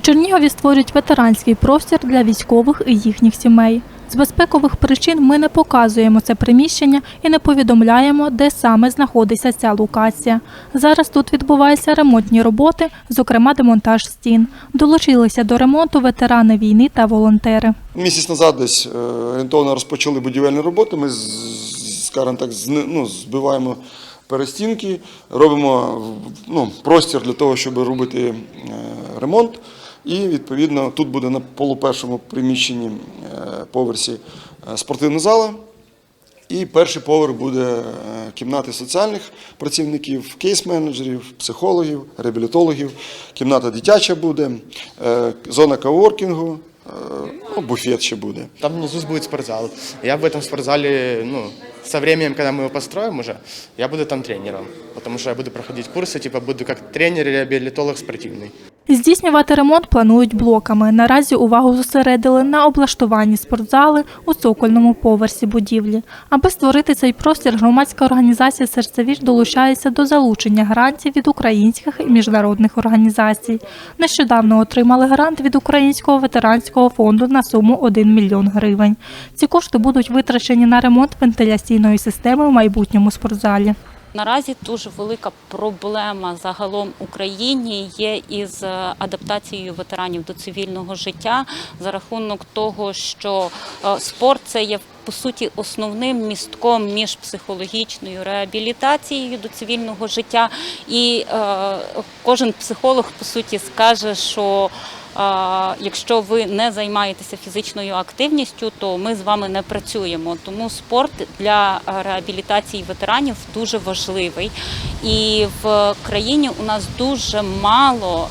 Чернігові створюють ветеранський простір для військових і їхніх сімей. З безпекових причин ми не показуємо це приміщення і не повідомляємо, де саме знаходиться ця локація. Зараз тут відбуваються ремонтні роботи, зокрема демонтаж стін. Долучилися до ремонту ветерани війни та волонтери. Місяць назад десь е, орієнтовно розпочали будівельні роботи. Ми, скажімо так, ну, збиваємо перестінки, робимо ну, простір для того, щоб робити е, ремонт. І відповідно тут буде на полупершому приміщенні е, поверсі е, спортивна зала. І перший поверх буде е, кімнати соціальних працівників, кейс-менеджерів, психологів, реабілітологів. Кімната дитяча буде, е, зона коворкінгу, е, ну, буфет ще буде. Там внизу будет спортзал. Я в этом спортзале, ну, со временем, когда мы его построим уже, я буду там тренером. Потому что я буду проходить курсы, типа буду как тренер и реабилитолог спортивный. Здійснювати ремонт планують блоками. Наразі увагу зосередили на облаштуванні спортзали у цокольному поверсі будівлі. Аби створити цей простір, громадська організація «Серцевіж» долучається до залучення грантів від українських і міжнародних організацій. Нещодавно отримали грант від Українського ветеранського фонду на суму 1 мільйон гривень. Ці кошти будуть витрачені на ремонт вентиляційної системи в майбутньому спортзалі. Наразі дуже велика проблема загалом в Україні є із е, адаптацією ветеранів до цивільного життя за рахунок того, що е, спорт це є по суті основним містком між психологічною реабілітацією до цивільного життя. І е, кожен психолог по суті скаже, що Якщо ви не займаєтеся фізичною активністю, то ми з вами не працюємо. Тому спорт для реабілітації ветеранів дуже важливий. І в країні у нас дуже мало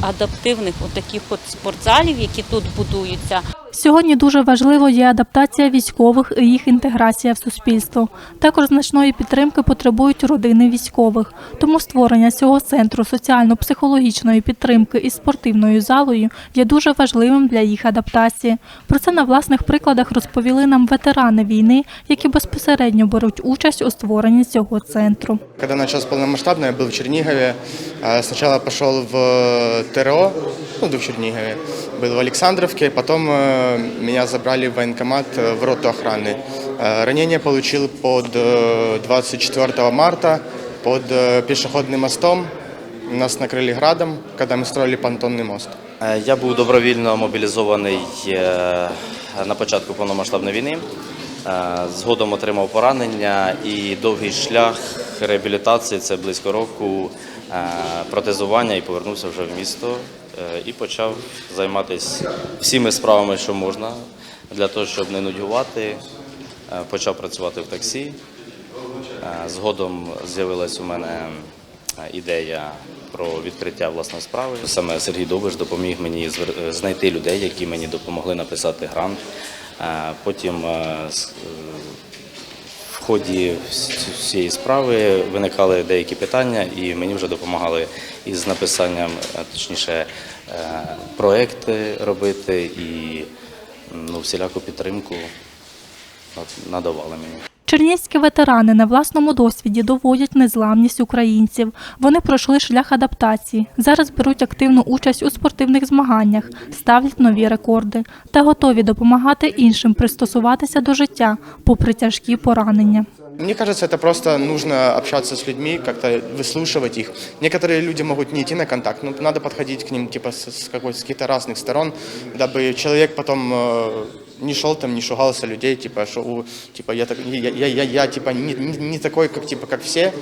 адаптивних от таких от спортзалів, які тут будуються. Сьогодні дуже важливо є адаптація військових і їх інтеграція в суспільство. Також значної підтримки потребують родини військових. Тому створення цього центру соціально-психологічної підтримки із спортивною залою є дуже важливим для їх адаптації. Про це на власних прикладах розповіли нам ветерани війни, які безпосередньо беруть участь у створенні цього центру. Когда началось полномасштабно, я был в Чернигове. А, Сначала пошел в ТРО, ну, в Чернигове, был в Александровке, потом э, меня забрали в военкомат э, в роту охраны. Э, Ранение получил под э, 24 марта под э, пешеходным мостом. Нас накрыли градом, когда мы строили понтонный мост. Е, Я був добровільно мобілізований е, на початку повномасштабної війни. Е, Згодом отримав поранення і довгий шлях реабілітації це близько року е, протезування і повернувся вже в місто е, і почав займатися всіми справами, що можна, для того, щоб не нудьгувати. Е, Почав працювати в таксі. Е, Згодом з'явилась у мене е, ідея про відкриття власної справи. Саме Сергій Довбиш допоміг мені е, знайти людей, які мені допомогли написати грант. Е, Потім е, е, в ході всієї справи виникали деякі питання, і мені вже допомагали із написанням, точніше, е, проекти робити і ну, всіляку підтримку надавали мені. Чернігівські ветерани на власному досвіді доводять незламність українців. Вони пройшли шлях адаптації. Зараз беруть активну участь у спортивних змаганнях, ставлять нові рекорди та готові допомагати іншим пристосуватися до життя, попри тяжкі поранення. Мне кажется, это просто нужно общаться с людьми, как-то выслушивать их. Некоторые люди могут не идти на контакт, но надо подходить к ним типа с, с какой- с каких-то разных сторон, дабы человек потом э, не шел там, не шугался людей, типа, что у, типа я, так, я, я, я, я типа не, не, не такой, как типа как все,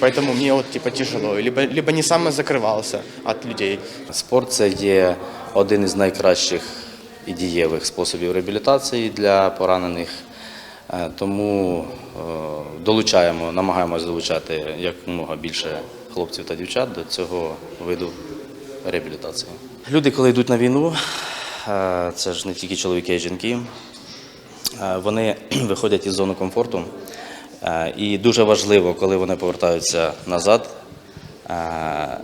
поэтому мне вот типа тяжело, либо, либо не сам закрывался от людей. Спорт це є один із найкращих і дієвих способів реабілітації для поранених. Е, Тому е, долучаємо, намагаємося долучати якомога більше хлопців та дівчат до цього виду реабілітації. Люди, коли йдуть на війну, це ж не тільки чоловіки, а й жінки, е, вони виходять із зони комфорту. Е, І дуже важливо, коли вони повертаються назад, е,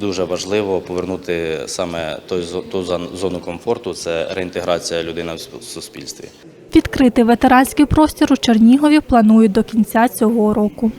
дуже важливо повернути саме ту зону комфорту, це реінтеграція людини в суспільстві. Відкрити ветеранський простір у Чернігові планують до кінця цього року.